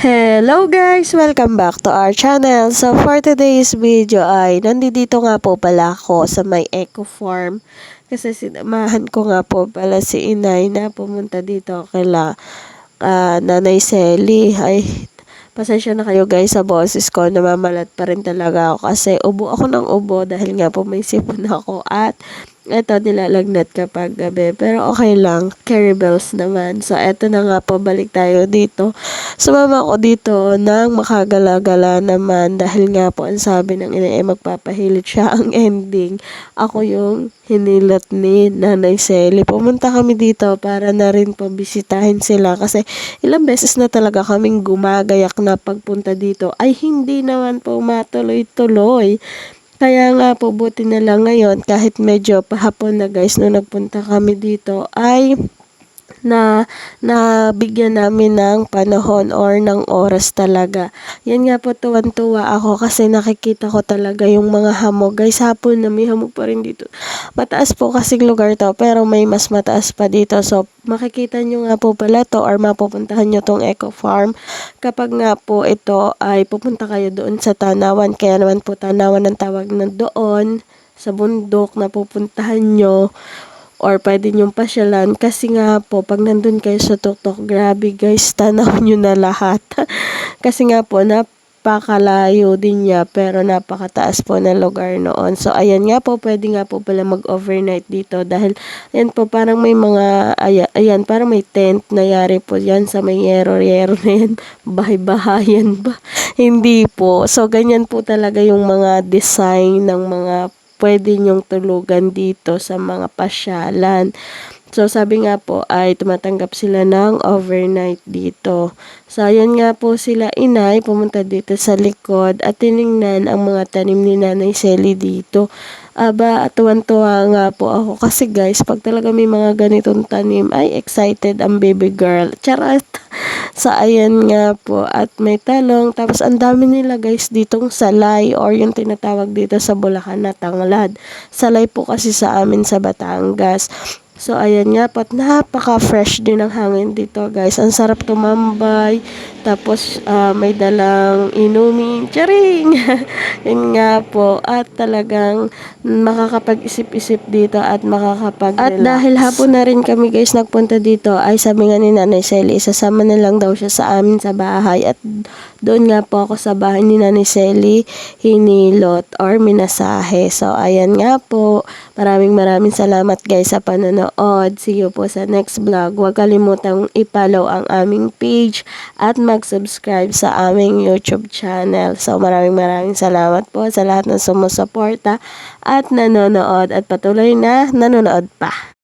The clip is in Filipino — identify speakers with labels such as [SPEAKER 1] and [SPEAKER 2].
[SPEAKER 1] Hello guys! Welcome back to our channel. So for today's video ay nandito nga po pala ako sa may eco farm. Kasi sinamahan ko nga po pala si inay na pumunta dito kila ah, nanay Selly. Ay, pasensya na kayo guys sa boses ko. Namamalat pa rin talaga ako kasi ubo ako ng ubo dahil nga po may sipon ako at eto nilalagnat kapag gabi. Pero okay lang. Carry bells naman. So eto na nga po. Balik tayo dito. Sumama ko dito nang makagala-gala naman dahil nga po ang sabi ng ina eh magpapahilit siya ang ending. Ako yung hinilat ni Nanay Selly. Pumunta kami dito para na rin po bisitahin sila kasi ilang beses na talaga kaming gumagayak na pagpunta dito ay hindi naman po matuloy-tuloy. Kaya nga po buti na lang ngayon kahit medyo pahapon na guys nung nagpunta kami dito ay na nabigyan namin ng panahon or ng oras talaga. Yan nga po tuwan-tuwa ako kasi nakikita ko talaga yung mga hamog. Guys, hapon na may hamog pa rin dito. Mataas po kasing lugar to pero may mas mataas pa dito. So, makikita nyo nga po pala to or mapupuntahan nyo tong eco farm. Kapag nga po ito ay pupunta kayo doon sa Tanawan. Kaya naman po Tanawan ang tawag na doon sa bundok na pupuntahan nyo or pwede nyong pasyalan. Kasi nga po pag nandun kayo sa tuktok grabe guys tanaw nyo na lahat. Kasi nga po napakalayo din niya pero napakataas po ng lugar noon. So ayan nga po pwede nga po pala mag overnight dito dahil ayan po parang may mga ayan, ayan parang may tent na yari po yan sa may yero-yero na yan. Bahay-bahayan ba? Hindi po. So ganyan po talaga yung mga design ng mga pwede nyong tulugan dito sa mga pasyalan. So, sabi nga po ay tumatanggap sila ng overnight dito. So, ayan nga po sila inay, pumunta dito sa likod at tiningnan ang mga tanim ni Nanay Selly dito. Aba, tuwan-tuwa nga po ako kasi guys, pag talaga may mga ganitong tanim, ay excited ang baby girl. Charot! So, ayan nga po. At may talong. Tapos, ang dami nila guys ditong salay or yung tinatawag dito sa Bulacan na tanglad. Salay po kasi sa amin sa Batangas. So, ayan nga po. At napaka-fresh din ang hangin dito, guys. Ang sarap tumambay. Tapos, ah, may dalang inumin. Charing! Yun nga po. At talagang makakapag-isip-isip dito at makakapag At dahil hapon na rin kami, guys, nagpunta dito, ay sabi nga ni Nanay Selly, isasama na lang daw siya sa amin sa bahay. At doon nga po ako sa bahay ni Nanay Selly, hinilot or minasahe. So, ayan nga po. Maraming maraming salamat, guys, sa panonood. See you po sa next vlog. Huwag kalimutang i-follow ang aming page at mag-subscribe sa aming YouTube channel. So maraming maraming salamat po sa lahat ng sumusuporta at nanonood at patuloy na nanonood pa.